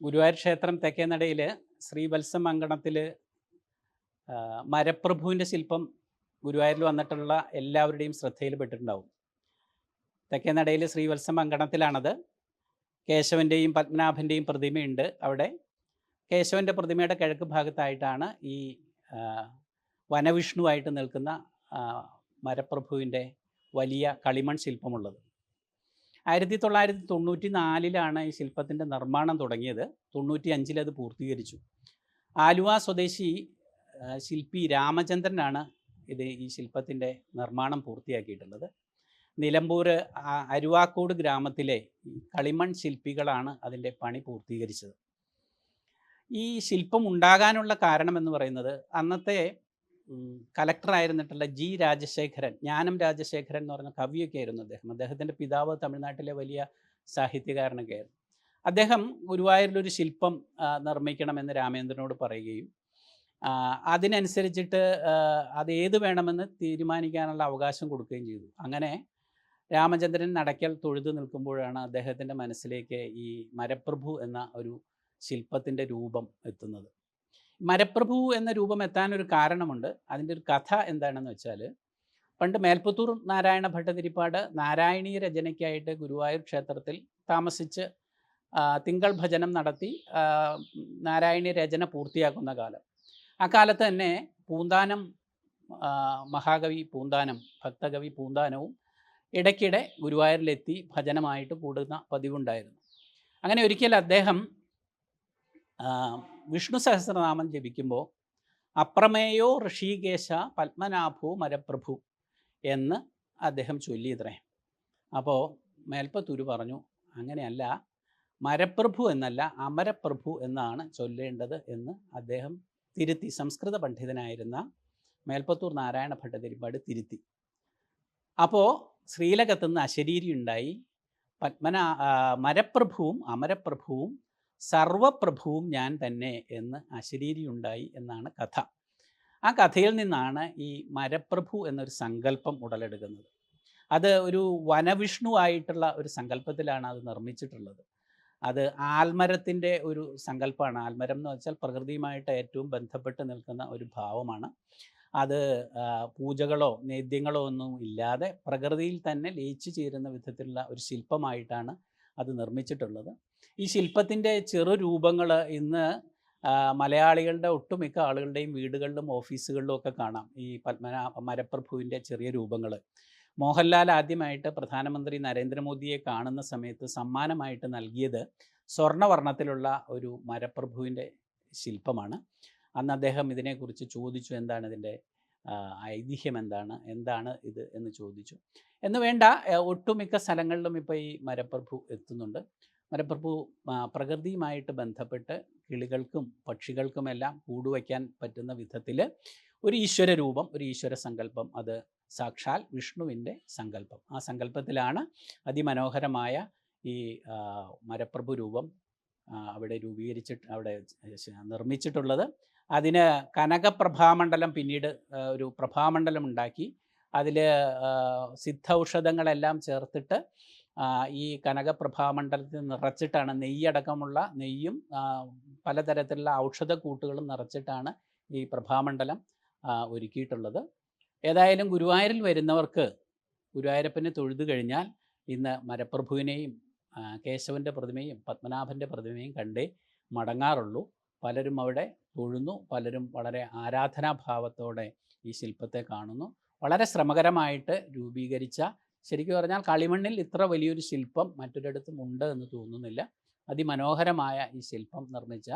ഗുരുവായൂർ ക്ഷേത്രം തെക്കേനടയിൽ ശ്രീവത്സം അങ്കണത്തിൽ മരപ്രഭുവിന്റെ ശില്പം ഗുരുവായൂരിൽ വന്നിട്ടുള്ള എല്ലാവരുടെയും ശ്രദ്ധയിൽപ്പെട്ടിട്ടുണ്ടാവും തെക്കേനടയിൽ ശ്രീവത്സം അങ്കണത്തിലാണത്. കേശവന്റെയും പത്മനാഭന്റെയും പ്രതിമയുണ്ട് അവിടെ. കേശവന്റെ പ്രതിമയുടെ കിഴക്ക് ഭാഗത്തായിട്ടാണ് ഈ വനവിഷ്ണുവായിട്ട് നിൽക്കുന്ന മരപ്രഭുവിന്റെ വലിയ കളിമൺ ശില്പമുള്ളത്. ആയിരത്തി തൊള്ളായിരത്തി തൊണ്ണൂറ്റി നാലിലാണ് ഈ ശില്പത്തിന്റെ നിർമ്മാണം തുടങ്ങിയത്. തൊണ്ണൂറ്റി അഞ്ചിൽ അത് പൂർത്തീകരിച്ചു. ആലുവ സ്വദേശി ശില്പി രാമചന്ദ്രനാണ് ഇത് ഈ ശില്പത്തിന്റെ നിർമ്മാണം പൂർത്തിയാക്കിയിട്ടുള്ളത്. നിലമ്പൂർ അരുവാക്കോട് ഗ്രാമത്തിലെ കളിമൺ ശില്പികളാണ് അതിന്റെ പണി പൂർത്തീകരിച്ചത്. ഈ ശില്പം ഉണ്ടാകാനുള്ള കാരണം എന്ന് പറയുന്നത് അന്നത്തെ കലക്ടറായിരുന്നിട്ടുള്ള ജി രാജശേഖരൻ ജ്ഞാനം രാജശേഖരൻ എന്ന് പറഞ്ഞ കവിയൊക്കെ ആയിരുന്നു അദ്ദേഹം. അദ്ദേഹത്തിന്റെ പിതാവ് തമിഴ്നാട്ടിലെ വലിയ സാഹിത്യകാരനൊക്കെ ആയിരുന്നു അദ്ദേഹം ഗുരുവായൂരിലൊരു ശില്പം നിർമ്മിക്കണമെന്ന് രാമേന്ദ്രനോട് പറയുകയും അതിനനുസരിച്ചിട്ട് അത് ഏത് വേണമെന്ന് തീരുമാനിക്കാനുള്ള അവകാശം കൊടുക്കുകയും ചെയ്തു. അങ്ങനെ രാമചന്ദ്രൻ നടക്കൽ തൊഴുതു നിൽക്കുമ്പോഴാണ് അദ്ദേഹത്തിന്റെ മനസ്സിലേക്ക് ഈ മരപ്രഭു എന്ന ഒരു ശില്പത്തിന്റെ രൂപം എത്തുന്നത്. മരപ്രഭു എന്ന രൂപം എത്താനൊരു കാരണമുണ്ട്. അതിന്റെ ഒരു കഥ എന്താണെന്ന് വെച്ചാൽ പണ്ട് മേൽപ്പത്തൂർ നാരായണ ഭട്ടതിരിപ്പാട് നാരായണീയ രചനയ്ക്കായിട്ട് ഗുരുവായൂർ ക്ഷേത്രത്തിൽ താമസിച്ച് തിങ്കൾ ഭജനം നടത്തി നാരായണീയ രചന പൂർത്തിയാക്കുന്ന കാലം. ആ കാലത്ത് തന്നെ പൂന്താനം മഹാകവി പൂന്താനം ഭക്തകവി പൂന്താനവും ഇടയ്ക്കിടെ ഗുരുവായൂരിലെത്തി ഭജനമായിട്ട് കൂടുന്ന പതിവുണ്ടായിരുന്നു. അങ്ങനെ ഒരിക്കൽ അദ്ദേഹം വിഷ്ണു സഹസ്രനാമം ജപിക്കുമ്പോൾ അപ്രമേയോ ഋഷികേശ പത്മനാഭോ മരപ്രഭു എന്ന് അദ്ദേഹം ചൊല്ലിയത്രേ. അപ്പോൾ മേൽപ്പത്തൂര് പറഞ്ഞു അങ്ങനെയല്ല മരപ്രഭു എന്നല്ല അമരപ്രഭു എന്നാണ് ചൊല്ലേണ്ടത് എന്ന് അദ്ദേഹം തിരുത്തി. സംസ്കൃത പണ്ഡിതനായിരുന്ന മേൽപ്പത്തൂർ നാരായണ ഭട്ടതിരിപ്പാട് തിരുത്തി. അപ്പോൾ ശ്രീലകത്തുനിന്ന് അശരീരി ഉണ്ടായി പത്മനാ മരപ്രഭുവും അമരപ്രഭുവും സർവപ്രഭുവും ഞാൻ തന്നെ എന്ന് അശരീരി ഉണ്ടായി എന്നാണ് കഥ. ആ കഥയിൽ നിന്നാണ് ഈ മരപ്രഭു എന്നൊരു സങ്കല്പം ഉടലെടുക്കുന്നത്. അത് ഒരു വനവിഷ്ണു ആയിട്ടുള്ള ഒരു സങ്കല്പത്തിലാണ് അത് നിർമ്മിച്ചിട്ടുള്ളത്. അത് ആൽമരത്തിന്റെ ഒരു സങ്കല്പമാണ്. ആൽമരം എന്ന് വെച്ചാൽ പ്രകൃതിയുമായിട്ട് ഏറ്റവും ബന്ധപ്പെട്ട് നിൽക്കുന്ന ഒരു ഭാവമാണ്. അത് പൂജകളോ നേദ്യങ്ങളോ ഒന്നും ഇല്ലാതെ പ്രകൃതിയിൽ തന്നെ ലയിച്ചു ചേരുന്ന വിധത്തിലുള്ള ഒരു ശില്പമായിട്ടാണ് അത് നിർമ്മിച്ചിട്ടുള്ളത്. ഈ ശില്പത്തിന്റെ ചെറു രൂപങ്ങൾ ഇന്ന് മലയാളികളുടെ ഒട്ടുമിക്ക ആളുകളുടെയും വീടുകളിലും ഓഫീസുകളിലും ഒക്കെ കാണാം. ഈ പത്മനാ മരപ്രഭുവിന്റെ ചെറിയ രൂപങ്ങൾ മോഹൻലാൽ ആദ്യമായിട്ട് പ്രധാനമന്ത്രി നരേന്ദ്രമോദിയെ കാണുന്ന സമയത്ത് സമ്മാനമായിട്ട് നൽകിയത് സ്വർണവർണത്തിലുള്ള ഒരു മരപ്രഭുവിന്റെ ശില്പമാണ്. അന്ന് അദ്ദേഹം ഇതിനെക്കുറിച്ച് ചോദിച്ചു എന്താണ് ഇതിന്റെ ഐതിഹ്യം എന്താണ്? എന്താണ് ഇത് എന്ന് ചോദിച്ചു. എന്ന് വേണ്ട ഒട്ടുമിക്ക സ്ഥലങ്ങളിലും ഇപ്പോൾ ഈ മരപ്രഭു എത്തുന്നുണ്ട്. മരപ്രഭു പ്രകൃതിയുമായിട്ട് ബന്ധപ്പെട്ട് കിളികൾക്കും പക്ഷികൾക്കുമെല്ലാം കൂടുവയ്ക്കാൻ പറ്റുന്ന വിധത്തിൽ ഒരു ഈശ്വര രൂപം ഒരു ഈശ്വര സങ്കല്പം അത് സാക്ഷാൽ വിഷ്ണുവിന്റെ സങ്കല്പം. ആ സങ്കല്പത്തിലാണ് അതിമനോഹരമായ ഈ മരപ്രഭു രൂപം അവിടെ രൂപീകരിച്ചിട്ട് അവിടെ നിർമ്മിച്ചിട്ടുള്ളത്. അതിന് കനകപ്രഭാമണ്ഡലം പിന്നീട് ഒരു പ്രഭാമണ്ഡലം ഉണ്ടാക്കി. അതിൽ സിദ്ധൌഷധങ്ങളെല്ലാം ചേർത്തിട്ട് ഈ കനകപ്രഭാമണ്ഡലത്തിൽ നിറച്ചിട്ടാണ് നെയ്യടക്കമുള്ള നെയ്യും പലതരത്തിലുള്ള പലതരത്തിലുള്ള ഔഷധക്കൂട്ടുകളും നിറച്ചിട്ടാണ് ഈ പ്രഭാമണ്ഡലം ഒരുക്കിയിട്ടുള്ളത്. ഏതായാലും ഗുരുവായൂരിൽ വരുന്നവർക്ക് ഗുരുവായൂരപ്പനെ തൊഴുതു കഴിഞ്ഞാൽ ഇന്ന് മരപ്രഭുവിനെയും കേശവന്റെ പ്രതിമയും പത്മനാഭന്റെ പ്രതിമയും കണ്ടേ മടങ്ങാറുള്ളൂ. പലരും അവിടെ തൊഴുന്നു. പലരും വളരെ ആരാധനാഭാവത്തോടെ ഈ ശില്പത്തെ കാണുന്നു. വളരെ ശ്രമകരമായിട്ട് രൂപീകരിച്ച ശരിക്കും പറഞ്ഞാൽ കളിമണ്ണിൽ ഇത്ര വലിയൊരു ശില്പം മറ്റൊരിടത്തും ഉണ്ട് എന്ന് തോന്നുന്നില്ല. അതിമനോഹരമായ ഈ ശില്പം നിർമ്മിച്ച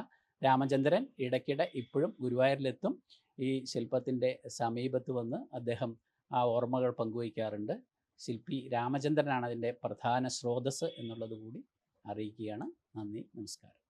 രാമചന്ദ്രൻ ഇടയ്ക്കിടെ ഇപ്പോഴും ഗുരുവായൂരിലെത്തും. ഈ ശില്പത്തിന്റെ സമീപത്ത് വന്ന് അദ്ദേഹം ആ ഓർമ്മകൾ പങ്കുവയ്ക്കാറുണ്ട്. ശില്പി രാമചന്ദ്രനാണ് അതിന്റെ പ്രധാന സ്രോതസ് എന്നുള്ളത് കൂടി അറിയിക്കുകയാണ്. നന്ദി നമസ്കാരം.